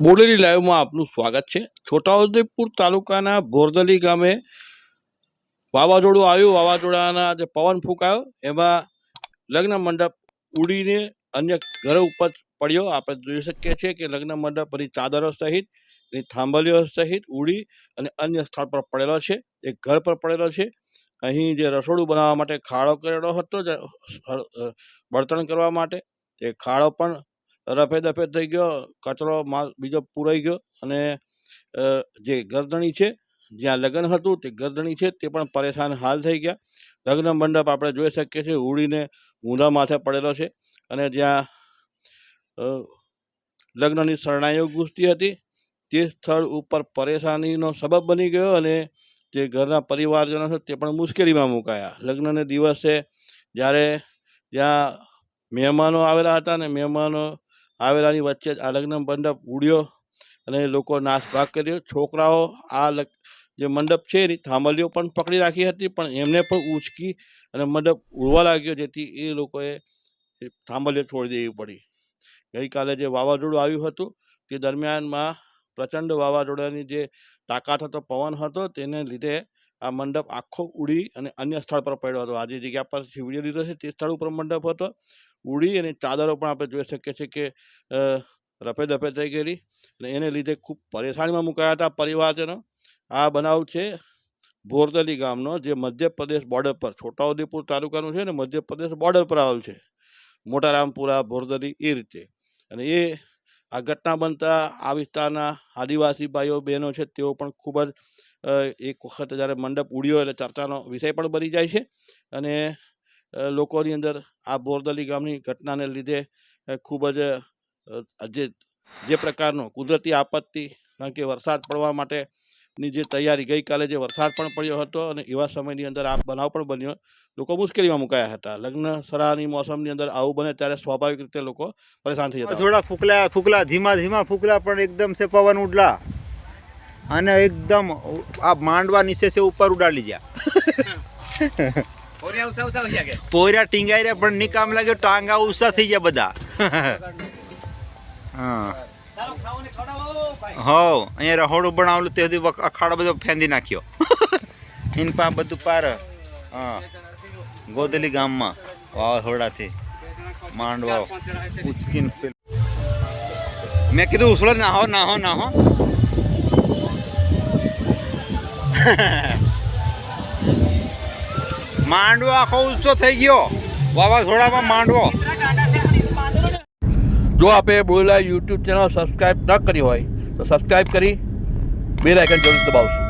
બોડેલી લાઈવમાં આપનું સ્વાગત છે. છોટાઉદેપુર તાલુકાના બોરદલી ગામે વાવાઝોડું આવ્યું. વાવાઝોડાના જે પવન ફૂંકાયો, એમાં લગ્ન મંડપ ઉડીને અન્ય ઘર ઉપર પડ્યો. આપણે જોઈ શકીએ છીએ કે લગ્ન મંડપની ચાદરો સહિત, એની થાંભલીઓ સહિત ઉડી અને અન્ય સ્થળ પર પડેલો છે. એક ઘર પર પડેલો છે. અહીં જે રસોડું બનાવવા માટે ખાડો કરેલો હતો બળતણ કરવા માટે. તે ખાડો પણ રફે દફે થઈ ગયો, કચરો માલ બીજો પૂરાઈ ગયો અને જે ગરદણી છે, જ્યાં લગ્ન હતું તે ગરદણી છે તે પણ પરેશાન હાલ થઈ ગયા. લગ્ન મંડપ આપણે જોઈ શકીએ છીએ, ઉડીને ઊંધા માથે પડેલો છે અને જ્યાં લગ્નની શરણાઈઓ ગૂંજતી હતી, તે સ્થળ ઉપર પરેશાનીનો સબબ બની ગયો અને જે ઘરના પરિવારજનો છે તે પણ મુશ્કેલીમાં મુકાયા. લગ્નને દિવસે જ્યારે જ્યાં મહેમાનો આવેલા હતા અને મહેમાનો આવેલાની વચ્ચે જ આ લગ્ન મંડપ ઉડ્યો અને લોકો નાસભાગ કર્યો. છોકરાઓ આ જે મંડપ છે એની થાંભલીઓ પણ પકડી રાખી હતી, પણ એમને પણ ઉંચકી અને મંડપ ઉડવા લાગ્યો, જેથી એ લોકોએ થાંભલીઓ છોડી દેવી પડી. ગઈકાલે જે વાવાઝોડું આવ્યું હતું, તે દરમિયાનમાં પ્રચંડ વાવાઝોડાની જે તાકાત હતો, પવન હતો, તેને લીધે આ મંડપ આખો ઉડી અને અન્ય સ્થળ પર પડ્યો હતો. આ જે જગ્યા પર વીડિયો લીધો છે, તે સ્થળ ઉપર મંડપ હતો. ઉડી અને ચાદરો પણ આપણે જોઈ શકીએ છીએ કે રફે દફે થઈ ગયેલી અને એને લીધે ખૂબ પરેશાનીમાં મુકાયા હતા પરિવારજનો. આ બનાવ છે ભોરદલી ગામનો, જે મધ્યપ્રદેશ બોર્ડર પર, છોટાઉદેપુર તાલુકાનું છે ને મધ્યપ્રદેશ બોર્ડર પર આવેલું છે. મોટારામપુરા ભોરદલી એ રીતે. અને એ, આ ઘટના બનતા આ વિસ્તારના આદિવાસી ભાઈઓ, બહેનો છે તેઓ પણ ખૂબ જ એક વખત જ્યારે મંડપ ઉડ્યો એટલે ચર્ચાનો વિષય પણ બની જાય છે. અને લોકોની અંદર આ બોરદલી ગામની ઘટનાને લીધે ખૂબ જ જે જે પ્રકારનો કુદરતી આપત્તિ કારણ કે વરસાદ પડવા માટેની જે તૈયારી ગઈકાલે જે વરસાદ પણ પડ્યો હતો અને એવા સમયની અંદર આ બનાવ પણ બન્યો લોકો મુશ્કેલીમાં મુકાયા હતા. લગ્ન સરાની મોસમની અંદર આવું બને ત્યારે સ્વાભાવિક રીતે લોકો પરેશાન થઈ જતા થોડા ફૂકલા ફૂકલા ધીમા ધીમા ફૂકલા પણ એકદમ છે પવન ઉડલા. અને એકદમ આ માંડવા નીચે છે ઉપર ઉડાડી ગયા પોયરા ટીંગાઈ રહ્યા પણ નિકામ લાગ્યો ટાંગા ઉસા થઈ ગયા બધા. હા. હો અહીંયા રહોડું બનાવેલું તે સુધી અખાડો બધો ફેંદી નાખ્યો. ઇન પા બધું પાર હા ગોદલી ગામમાં વાવાઝોડાથી માંડવા ઉચકીને મેં કીધું ઉછળો નાહો નાહો નાહો. માંડવો આખો ઉત્સવ થઈ ગયો. વાવાઝોડામાં માંડવો. જો આપે બોલા યુટ્યુબ ચેનલ સબસ્ક્રાઈબ ન કરી હોય, તો સબસ્ક્રાઈબ કરી બે આઇકન જરૂર દબાવશું.